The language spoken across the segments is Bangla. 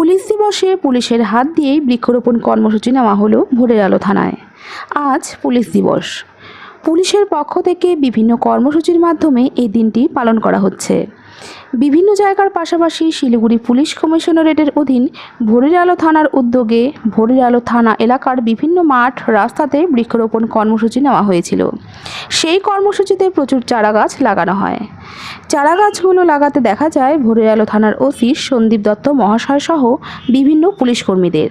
পুলিশ দিবসে পুলিশের হাত দিয়েই বৃক্ষরোপণ কর্মসূচি নেওয়া হলো ভোরের আলো থানায়। আজ পুলিশ দিবস। পুলিশের পক্ষ থেকে বিভিন্ন কর্মসূচির মাধ্যমে এই দিনটি পালন করা হচ্ছে। বিভিন্ন জায়গার পাশাপাশি শিলিগুড়ি পুলিশ কমিশনারেটের অধীন ভোরের আলো থানার উদ্যোগে ভোরের আলো থানা এলাকার বিভিন্ন মাঠ রাস্তাতে বৃক্ষরোপণ কর্মসূচি নেওয়া হয়েছিল। সেই কর্মসূচিতে প্রচুর চারাগাছ লাগানো হয়। চারাগাছগুলো লাগাতে দেখা যায় ভোরের আলো থানার ওসি সন্দীপ দত্ত মহাশয় সহ বিভিন্ন পুলিশ কর্মীদের।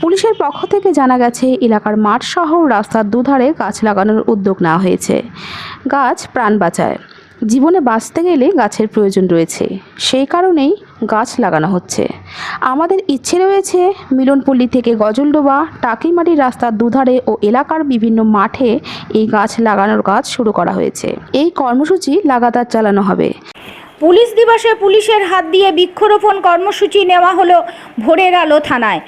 পুলিশের পক্ষ থেকে জানা গেছে, এলাকার মাঠ সহ রাস্তার দুধারে গাছ লাগানোর উদ্যোগ নেওয়া হয়েছে। গাছ প্রাণ বাঁচায়। জীবনে বাঁচতে গেলে গাছের প্রয়োজন রয়েছে। সেই কারণেই গাছ লাগানো হচ্ছে। আমাদের ইচ্ছে রয়েছে মিলনপল্লী থেকে গজলডোবা, টাকিমাটির রাস্তার দুধারে ও এলাকার বিভিন্ন মাঠে এই গাছ লাগানোর কাজ শুরু করা হয়েছে। এই কর্মসূচি লাগাতার চালানো হবে। পুলিশ দিবসে পুলিশের হাত দিয়ে বৃক্ষরোপণ কর্মসূচি নেওয়া হলো ভোরের আলো থানায়।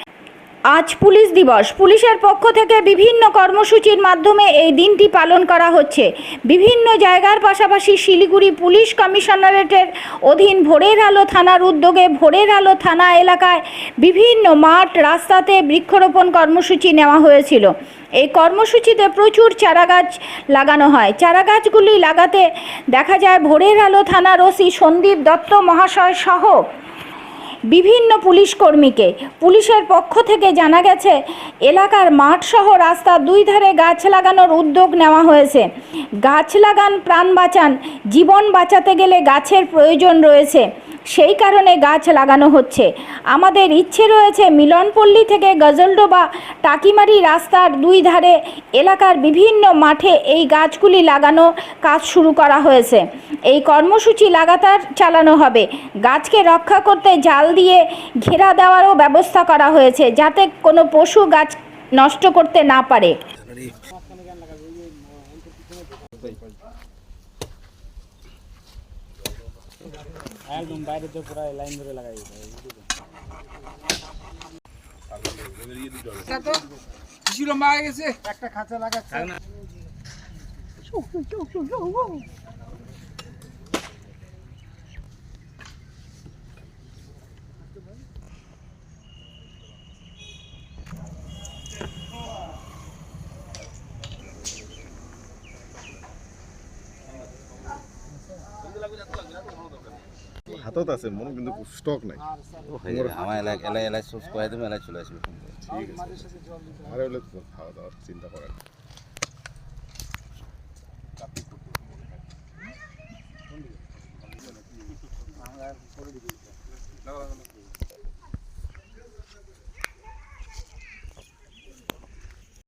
আজ পুলিশ দিবস। পুলিশের পক্ষ থেকে বিভিন্ন কর্মসূচির মাধ্যমে এই দিনটি পালন করা হচ্ছে। বিভিন্ন জায়গার পাশাপাশি শিলিগুড়ি পুলিশ কমিশনারেটের অধীন ভোরের আলো থানার উদ্যোগে ভোরের আলো থানা এলাকায় বিভিন্ন মাঠ রাস্তাতে বৃক্ষরোপণ কর্মসূচি নেওয়া হয়েছিল। এই কর্মসূচিতে প্রচুর চারাগাছ লাগানো হয়। চারাগাছগুলি লাগাতে দেখা যায় ভোরের আলো থানার ওসি সন্দীপ দত্ত মহাশয় সহ বিভিন্ন পুলিশ কর্মীকে। পুলিশের পক্ষ থেকে জানা গেছে, এলাকার মাঠসহ রাস্তার দুই ধারে গাছ লাগানোর উদ্যোগ নেওয়া হয়েছে। গাছ লাগান, প্রাণ বাঁচান, জীবন বাঁচাতে গেলে গাছের প্রয়োজন রয়েছে। সেই কারণে গাছ লাগানো হচ্ছে। আমাদের ইচ্ছে রয়েছে মিলনপল্লী থেকে গজলডোবা, টাকিমারি রাস্তার দুই ধারে এলাকার বিভিন্ন মাঠে এই গাছগুলি লাগানো কাজ শুরু করা হয়েছে। এই কর্মসূচি লাগাতার চালানো হবে। গাছকে রক্ষা করতে জাল দিয়ে ঘেরা দেওয়ারও ব্যবস্থা করা হয়েছে, যাতে কোনো পশু গাছ নষ্ট করতে না পারে। একদম বাইরে তো পুরো লাইন ধরে লাগাই দিতে লম্বা হয়ে গেছে একটা খাঁচা লাগাচ্ছে হাতত আছে মোর কিন্তু স্টক নাই। আমার এলাকা এলাই এলাই সোর্স করে দেবে এলাই চলে আসবে ঠিক আছে। আরে হলে খাওয়া দাওয়ার চিন্তা করেন